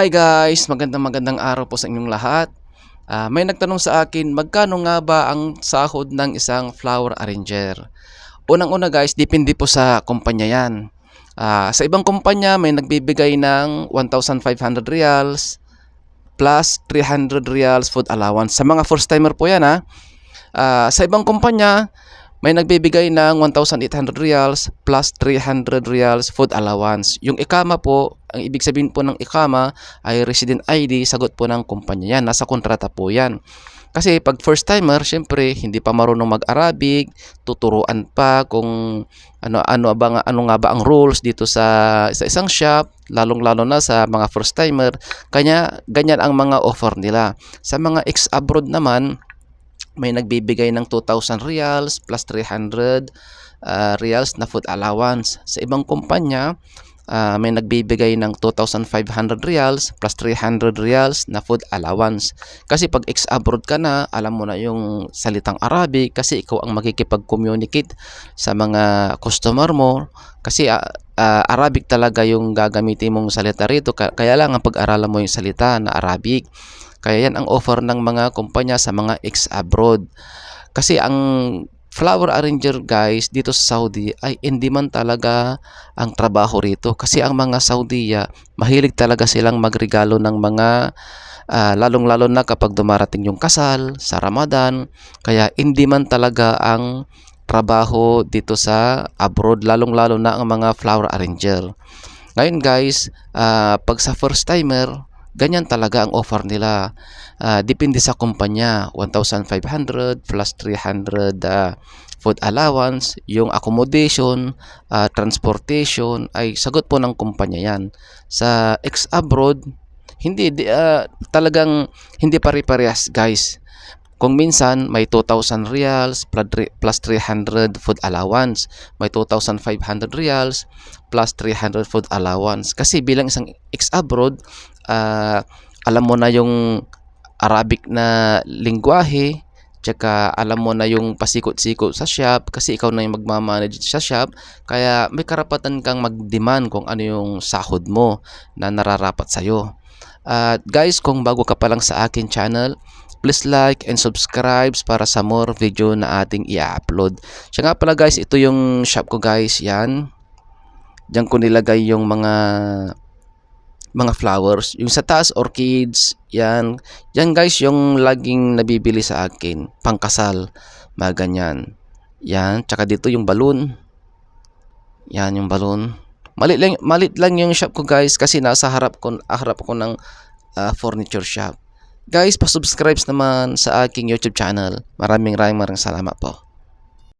Hi guys, magandang magandang araw po sa inyong lahat. Ah, may nagtanong sa akin, magkano nga ba ang sahod ng isang flower arranger? Unang-una guys, depende po sa kumpanya yan. Ah, sa ibang kumpanya, may nagbibigay ng 1,500 reals plus 300 reals food allowance. Sa mga first timer po yan ha. Ah, sa ibang kumpanya, may nagbibigay ng 1,800 reals plus 300 reals food allowance. Yung ikama po, ang ibig sabihin po ng ikama ay resident ID, sagot po ng kumpanya yan. Nasa kontrata po yan. Kasi pag first timer, syempre hindi pa marunong mag-Arabic, tuturuan pa kung ano ano ba ano nga ba ang rules dito sa sa isang shop, lalong-lalo na sa mga first timer. Kanya ganyan ang mga offer nila. Sa mga ex abroad naman, may nagbibigay ng 2,000 reals plus 300 uh, reals na food allowance. Sa ibang kumpanya, uh, may nagbibigay ng 2,500 reals plus 300 reals na food allowance. Kasi pag ex-abroad ka na, alam mo na yung salitang Arabic kasi ikaw ang makikipag-communicate sa mga customer mo. Kasi uh, uh, Arabic talaga yung gagamitin mong salita rito. Kaya lang ang pag-aralan mo yung salita na Arabic. Kaya yan ang offer ng mga kumpanya sa mga ex-abroad. Kasi ang flower arranger guys dito sa Saudi ay in demand talaga ang trabaho rito. Kasi ang mga Saudiya, mahilig talaga silang magregalo ng mga uh, lalong-lalo na kapag dumarating yung kasal sa Ramadan. Kaya in demand talaga ang trabaho dito sa abroad, lalong-lalo na ang mga flower arranger. Ngayon guys, uh, pag sa first timer, ganyan talaga ang offer nila. Uh, depende sa kumpanya, 1,500 plus 300 uh, food allowance, yung accommodation, uh, transportation ay sagot po ng kumpanya yan. Sa ex-abroad, hindi uh, talagang hindi pare-parehas guys. Kung minsan may 2,000 reals plus 300 food allowance, may 2,500 reals plus 300 food allowance. Kasi bilang isang ex-abroad, uh, alam mo na yung Arabic na lingwahe, tsaka alam mo na yung pasikot-sikot sa shop kasi ikaw na yung magmamanage sa shop kaya may karapatan kang mag-demand kung ano yung sahod mo na nararapat sa'yo. At uh, guys, kung bago ka pa lang sa akin channel, please like and subscribe para sa more video na ating i-upload. Siya nga pala guys, ito yung shop ko guys, yan. Diyan ko nilagay yung mga mga flowers. Yung sa taas, orchids, yan. Yan guys, yung laging nabibili sa akin. Pangkasal, mga ganyan. Yan, tsaka dito yung balloon. Yan yung balloon. Malit lang, malit lang yung shop ko guys kasi nasa harap ko, harap ko ng uh, furniture shop. Guys, pa-subscribe naman sa aking YouTube channel. Maraming maraming salamat po.